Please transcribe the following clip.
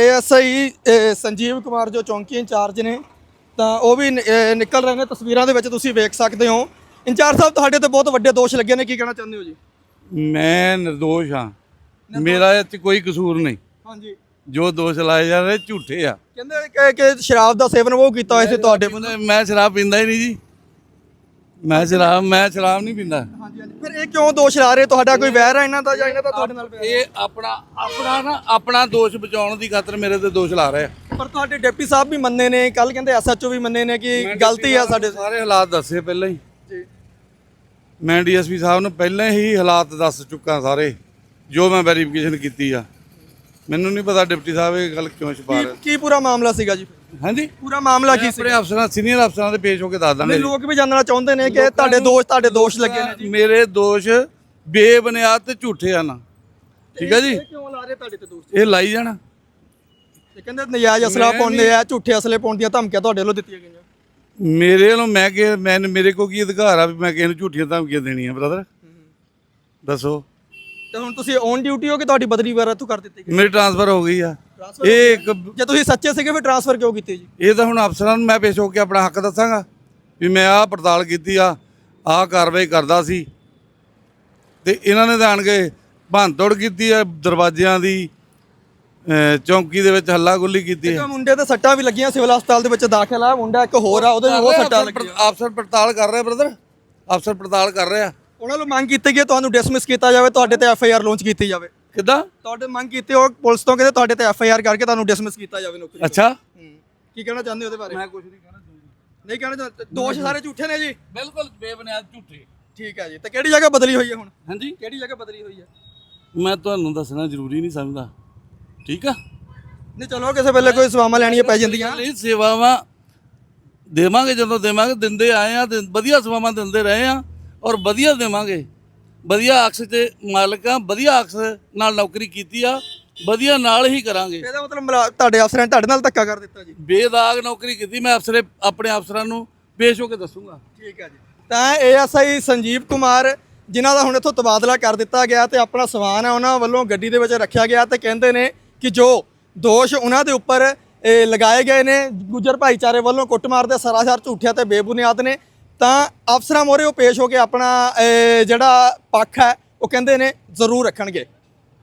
ASI Sanjeev Kumar ਜੋ ਚੌਂਕੀ incharge ਨੇ ਤਾਂ ਉਹ ਵੀ ਨਿਕਲ ਰਹੇ ਨੇ। ਤਸਵੀਰਾਂ ਦੇ ਵਿੱਚ ਤੁਸੀਂ ਵੇਖ ਸਕਦੇ ਹੋ। ਇੰਚਾਰਜ ਸਾਹਿਬ ਤੁਹਾਡੇ ਤੇ ਬਹੁਤ ਵੱਡੇ ਦੋਸ਼ ਲੱਗੇ ਨੇ। ਕੀ ਕਹਿਣਾ ਚਾਹੁੰਦੇ ਹੋ ਜੀ? ਮੈਂ ਨਿਰਦੋਸ਼ ਹਾਂ। ਮੇਰਾ ਇਹ 'ਚ ਕੋਈ ਕਸੂਰ ਨਹੀਂ। ਹਾਂਜੀ। ਜੋ ਦੋਸ਼ ਲਾਏ ਜਾ ਰਹੇ ਝੂਠੇ ਆ। ਕਹਿੰਦੇ ਕਿ- ਸ਼ਰਾਬ ਦਾ ਸੇਵਨ ਉਹ ਕੀਤਾ ਹੋਇਆ ਸੀ ਤੁਹਾਡੇ ਮੈਂ ਸ਼ਰਾਬ ਪੀਂਦਾ ਹੀ ਨਹੀਂ ਜੀ। ਮੈਂ ਸ਼ਰਾਬ ਮੈਂ ਸ਼ਰਾਬ ਨਹੀਂ ਪੀਂਦਾ। ਹਾਂਜੀ ਹਾਂਜੀ। ਫਿਰ ਇਹ ਕਿਉਂ ਦੋਸ਼ ਲਾ ਰਹੇ? ਤੁਹਾਡਾ ਕੋਈ ਵੈਰ ਹੈ ਇਹਨਾਂ ਦਾ ਜਾਂ ਇਹਨਾਂ ਦਾ ਤੁਹਾਡੇ ਨਾਲ ਵੈਰ? ਇਹ ਆਪਣਾ ਆਪਣਾ ਨਾ ਆਪਣਾ ਦੋਸ਼ ਬਚਾਉਣ ਦੀ ਖਾਤਰ ਮੇਰੇ ਤੇ ਦੋਸ਼ ਲਾ ਰਹੇ ਆ। ਪਰ ਤੁਹਾਡੇ ਡਿਪਟੀ ਸਾਹਿਬ ਵੀ ਮੰਨੇ ਨੇ ਕੱਲ ਕਹਿੰਦੇ ਐਸਐਚਓ ਵੀ ਮੰਨੇ ਨੇ ਕਿ ਗਲਤੀ ਆ ਸਾਡੇ ਸਾਰੇ ਹਾਲਾਤ ਦੱਸੇ ਪਹਿਲਾਂ ਹੀ। ਜੀ। ਮੈਂ ਡੀਐਸਪੀ ਸਾਹਿਬ ਨੂੰ ਪਹਿਲਾਂ ਹੀ ਹਾਲਾਤ ਦੱਸ ਚੁੱਕਾ ਸਾਰੇ ਜੋ ਮੈਂ ਵੈਰੀਫਿਕੇਸ਼ਨ ਕੀਤੀ ਆ। ਮੈਨੂੰ ਨਹੀਂ ਪਤਾ ਡਿਪਟੀ ਸਾਹਿਬ ਇਹ ਗੱਲ ਕਿਉਂ ਛੁਪਾ ਰਹੇ ਕੀ ਪੂਰਾ ਮਾਮਲਾ ਸੀਗਾ ਜੀ? ਹਾਂਜੀ। ਪੂਰਾ ਮਾਮਲਾ ਕੀ ਸੀ ਆਪਣੇ ਅਫਸਰਾਂ ਸੀਨੀਅਰ ਅਫਸਰਾਂ ਦੇ ਪੇਸ਼ ਹੋ ਕੇ ਦੱਸ ਦਾਂਗੇ ਲੋਕ ਵੀ ਜਾਣਨਾ ਚਾਹੁੰਦੇ ਨੇ ਕਿ ਤੁਹਾਡੇ ਦੋਸ਼ ਤੁਹਾਡੇ ਦੋਸ਼ ਲੱਗੇ ਨੇ ਜੀ। ਮੇਰੇ ਦੋਸ਼ ਬੇਬੁਨਿਆਦ ਤੇ ਝੂਠੇ ਹਨ। ਠੀਕ ਹੈ ਜੀ? ਕਿਉਂ ਲਾ ਰਹੇ ਤੁਹਾਡੇ ਤੇ ਦੋਸ਼? ਇਹ ਲਾਈ ਜਾਣਾ। ਇਹ ਕਹਿੰਦੇ ਨਜਾਇਜ਼ ਅਸਲਾ ਪਾਉਂਦੇ ਆ ਝੂਠੇ ਅਸਲੇ ਪਾਉਣ ਦੀਆਂ ਧਮਕੀਆਂ ਤੁਹਾਡੇ ਵੱਲੋਂ ਦਿੱਤੀਆਂ ਗਈਆਂ। ਮੇਰੇ ਵੱਲੋਂ ਮੈਂ ਕਿ ਮੈਂ ਮੇਰੇ ਕੋ ਕੀ ਅਧਿਕਾਰ ਆ ਵੀ ਮੈਂ ਕਿਸੇ ਨੂੰ ਝੂਠੀਆਂ ਧਮਕੀਆਂ ਦੇਣੀਆਂ ਬ੍ਰਦਰ ਦੱਸੋ। ਤੇ ਹੁਣ ਤੁਸੀਂ ਔਨ ਡਿਊਟੀ ਹੋ ਕਿ ਤੁਹਾਡੀ ਬਦਲੀ ਵਗੈਰਾ ਤੋਂ ਕਰ ਦਿੱਤੀ ਗਈ? ਮੇਰੀ ਟ੍ਰਾਂਸਫਰ ਹੋ ਗਈ ਆ। ਇਹ ਇੱਕ ਜੇ ਤੁਸੀਂ ਸੱਚੇ ਸੀਗੇ ਫਿਰ ਟ੍ਰਾਂਸਫਰ ਕਿਉਂ ਕੀਤੀ ਜੀ? ਇਹ ਤਾਂ ਹੁਣ ਅਫਸਰਾਂ ਨੂੰ ਮੈਂ ਪੇਸ਼ ਹੋ ਕੇ ਆਪਣਾ ਹੱਕ ਦੱਸਾਂਗਾ ਵੀ ਮੈਂ ਆਹ ਪੜਤਾਲ ਕੀਤੀ ਆ ਆਹ ਕਾਰਵਾਈ ਕਰਦਾ ਸੀ। ਤੇ ਇਹਨਾਂ ਨੇ ਤਾਂ ਆਣ ਕੇ ਭੰਨਤੋੜ ਕੀਤੀ ਆ ਦਰਵਾਜ਼ਿਆਂ ਦੀ ਅਹ ਚੌਂਕੀ ਦੇ ਵਿੱਚ ਹੱਲਾ ਗੁੱਲੀ ਕੀਤੀ ਇੱਕ ਹੈ ਮੁੰਡੇ ਤੇ ਸੱਟਾਂ ਵੀ ਲੱਗੀਆਂ ਸਿਵਲ ਹਸਪਤਾਲ ਦੇ ਵਿੱਚ ਦਾਖਲ ਆ ਮੁੰਡਾ ਇੱਕ ਹੋਰ ਆ ਉਹਦੇ ਵੀ ਉਹ ਸੱਟਾਂ ਲੱਗੀਆਂ। ਅਫਸਰ ਪੜਤਾਲ ਕਰ ਰਿਹਾ ਬ੍ਰਦਰ ਅਫਸਰ ਪੜਤਾਲ ਕਰ ਰਿਹਾ। ਉਹਨਾਂ ਨੂੰ ਮੰਗ ਕੀਤੀ ਗਈ ਹੈ ਤੁਹਾਨੂੰ ਡਿਸਮਿਸ ਕੀਤਾ ਜਾਵੇ ਤੁਹਾਡੇ ਤੇ ਐਫ ਆਈ ਆਰ ਲਾਂਚ ਕੀਤੀ ਜਾਵੇ। ਕਿੱਦਾਂ? ਤੁਹਾਡੇ ਮੰਗ ਕੀਤੀ ਉਹ ਪੁਲਿਸ ਤੋਂ ਕਹਿੰਦੇ ਤੁਹਾਡੇ ਤੇ ਐਫ ਆਈ ਆਰ ਕਰਕੇ ਤੁਹਾਨੂੰ ਡਿਸਮਿਸ ਕੀਤਾ ਜਾਵੇ ਨੌਕਰੀ ਤੋਂ। ਅੱਛਾ। ਹੂੰ। ਕੀ ਕਹਿਣਾ ਚਾਹੁੰਦੇ ਹੋ ਉਹਦੇ ਬਾਰੇ? ਮੈਂ ਕੁਝ ਨਹੀਂ ਕਹਿਣਾ ਚਾਹੁੰਦਾ। ਨਹੀਂ ਕਹਿਣਾ ਚਾਹੁੰਦੇ? ਦੋਸ਼ ਸਾਰੇ ਝੂਠੇ ਨੇ ਜੀ? ਬਿਲਕੁਲ ਬੇਬੁਨਿਆਦ ਝੂਠੇ। ਠੀਕ ਹੈ ਜੀ। ਤੇ ਕਿਹੜੀ ਜਗ੍ਹਾ ਬਦਲੀ ਹੋਈ ਹੈ ਹੁਣ? ਹਾਂਜੀ। ਕਿਹੜੀ ਜਗ੍ਹਾ ਬਦਲੀ ਹੋਈ ਹੈ? ਮੈਂ ਤੁਹਾਨੂੰ ਦੱਸਣਾ ਜ਼ਰੂਰੀ ਨਹੀਂ ਸਮਝਦਾ। ਠੀਕ ਆ? ਨਹੀਂ ਚਲੋ ਕਿਸੇ ਵੇਲੇ ਕੋਈ ਸਵਾਮਾਂ ਲੈਣੀਆਂ ਪੈ ਜਾਂਦੀਆਂ। ਇਹ ਸੇਵਾਵਾਂ ਦੇਵਾਂਗੇ ਜਦੋਂ ਦੇਵਾਂਗੇ ਦਿੰਦੇ ਆਏ ਆ ਤੇ ਵਧੀਆ ਸੇਵਾਵਾਂ ਦਿੰਦੇ ਰਹੇ ਆ। ਔਰ ਵਧੀਆ ਦੇਵਾਂਗੇ। ਵਧੀਆ ਅਕਸ ਤੇ ਮਾਲਕ ਆ ਵਧੀਆ ਅਕਸ ਨਾਲ ਨੌਕਰੀ ਕੀਤੀ ਆ ਵਧੀਆ ਨਾਲ ਹੀ ਕਰਾਂਗੇ। ਇਹਦਾ ਮਤਲਬ ਮੁਲਾ- ਤੁਹਾਡੇ ਅਫਸਰਾਂ ਨੇ ਤੁਹਾਡੇ ਨਾਲ ਧੱਕਾ ਕਰ ਦਿੱਤਾ ਜੀ। ਬੇਦਾਗ ਨੌਕਰੀ ਕੀਤੀ ਮੈਂ ਅਫਸਰੇ ਆਪਣੇ ਅਫਸਰਾਂ ਨੂੰ ਪੇਸ਼ ਹੋ ਕੇ ਦੱਸੂਗਾ। ਠੀਕ ਹੈ ਜੀ। ਤਾਂ ਏਐਸਆਈ ਸੰਜੀਵ ਕੁਮਾਰ ਜਿਨ੍ਹਾਂ ਦਾ ਹੁਣ ਇੱਥੋਂ ਤਬਾਦਲਾ ਕਰ ਦਿੱਤਾ ਗਿਆ ਤੇ ਆਪਣਾ ਸਵਾਨ ਹੈ ਉਹਨਾਂ ਵੱਲੋਂ ਗੱਡੀ ਦੇ ਵਿੱਚ ਰੱਖਿਆ ਗਿਆ ਤੇ ਕਹਿੰਦੇ ਨੇ ਕਿ ਜੋ ਦੋਸ਼ ਉਹਨਾਂ ਦੇ ਉੱਪਰ ਇਹ, ਲਗਾਏ ਗਏ ਨੇ ਗੁੱਜਰ ਭਾਈਚਾਰੇ ਵੱਲੋਂ ਕੁੱਟਮਾਰ ਦੇ ਸਰਾਸਰ ਝੂਠਿਆ ਤੇ ਬੇਬੁਨਿਆਦ ਨੇ। ਤਾਂ ਅਫਸਰਾਂ ਮੋਰੇ ਉਹ ਪੇਸ਼ ਹੋ ਕੇ ਆਪਣਾ ਜਿਹੜਾ ਪੱਖ ਹੈ, ਉਹ ਕਹਿੰਦੇ ਨੇ ਜ਼ਰੂਰ ਰੱਖਣਗੇ।